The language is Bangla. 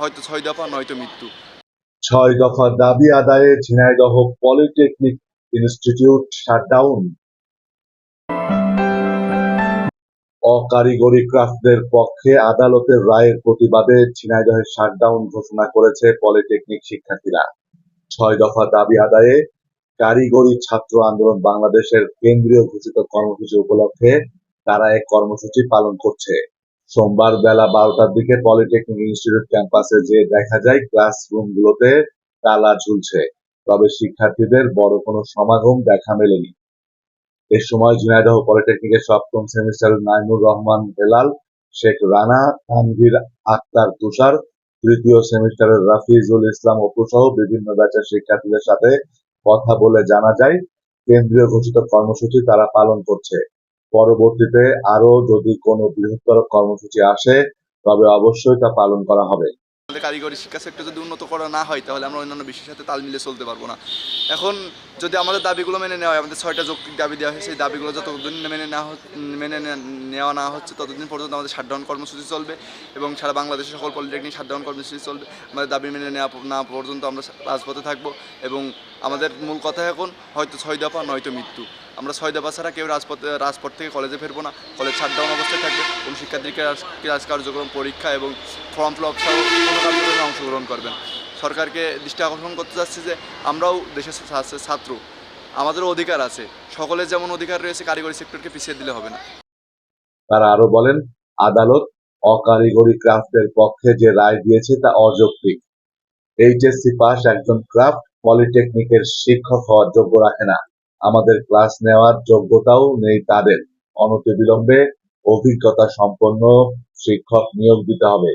হয়তো ছয় দফা, নয়তো মৃত্যু। ছয় দফা দাবি আদায়ে ঝিনাইদহ পলিটেকনিক ইনস্টিটিউট শাটডাউন। অকারিগরি ক্রাফটদের পক্ষে আদালতের রায়ের প্রতিবাদে ঝিনাইদহের শাটডাউন ঘোষণা করেছে পলিটেকনিক শিক্ষার্থীরা। ছয় দফা দাবি আদায়ে কারিগরি ছাত্র আন্দোলন বাংলাদেশের কেন্দ্রীয় ঘোষিত কর্মসূচি উপলক্ষে তারা এক কর্মসূচি পালন করছে। সোমবার বেলা বারোটার দিকে পলিটেকনিক ইনস্টিটিউট ক্যাম্পাসে যে দেখা যায় ক্লাসরুমগুলোতে তালা ঝুলছে। তবে শিক্ষার্থীদের বড় কোনো সমাগম দেখা মেলেনি। এ সময় ঝিনাইদহ পলিটেকনিকের সপ্তম সেমিস্টারের নাইমুর রহমান হেলাল, শেখ রানা, তানভীর আক্তার তুষার, তৃতীয় সেমিস্টারের রাফিজুল ইসলাম অপু সহ বিভিন্ন ব্যাচের শিক্ষার্থীদের সাথে কথা বলে জানা যায়, কেন্দ্রীয় ঘোষিত কর্মসূচি তারা পালন করছে। পরবর্তীতে আরও যদি কোনো বৃহত্তর কর্মসূচি আসে, তবে অবশ্যই তা পালন করা হবে। আমাদের কারিগরি শিক্ষা সেক্টর যদি উন্নত করা না হয়, তাহলে আমরা অন্যান্য বিশ্বের সাথে তাল মিলিয়ে চলতে পারব না। এখন যদি আমাদের দাবিগুলো মেনে নেওয়া হয়, আমাদের ছয়টা যৌক্তিক দাবি দেওয়া হয় সেই দাবিগুলো যতদিন মেনে নেওয়া মেনে নেওয়া না হচ্ছে, ততদিন পর্যন্ত আমাদের শাটডাউন কর্মসূচি চলবে এবং সারা বাংলাদেশের সকল পলিটেকনিক শাটডাউন কর্মসূচি চলবে। আমাদের দাবি মেনে নেওয়া না পর্যন্ত আমরা রাজপথে থাকব এবং আমাদের মূল কথা এখন, হয়তো ছয় দফা নয়তো মৃত্যু। আমরা ছয় দফা ছাড়া কেউ রাজপথে, রাজপথ থেকে কলেজে ফিরবো না। কলেজ শাটডাউন অবস্থায় থাকবে। এবং শিক্ষার্থী ক্লাস কার্যক্রম, পরীক্ষা এবং ফর্ম ফিল আপ সহ কোনো কার্যক্রমে অংশগ্রহণ করবেন। সরকারকে দৃষ্টি আকর্ষণ করতে চাচ্ছি যে, আমরাও দেশের ছাত্র আমাদেরও অধিকার আছে। সকলের যেমন অধিকার রয়েছে, কারিগরি সেক্টরকে পিছিয়ে দিলে হবে না। তারা আরও বলেন, আদালত অকারিগরি ক্রাফটের পক্ষে যে রায় দিয়েছে তা অযৌক্তিক। এইচএসসি পাস একজন ক্রাফট পলিটেকনিকের শিক্ষক হওয়ার যোগ্য রাখে না। আমাদের ক্লাস নেওয়ার যোগ্যতাও নেই তাদের। অনতিবিলম্বে অভিজ্ঞতা সম্পন্ন শিক্ষক নিয়োগ দিতে হবে।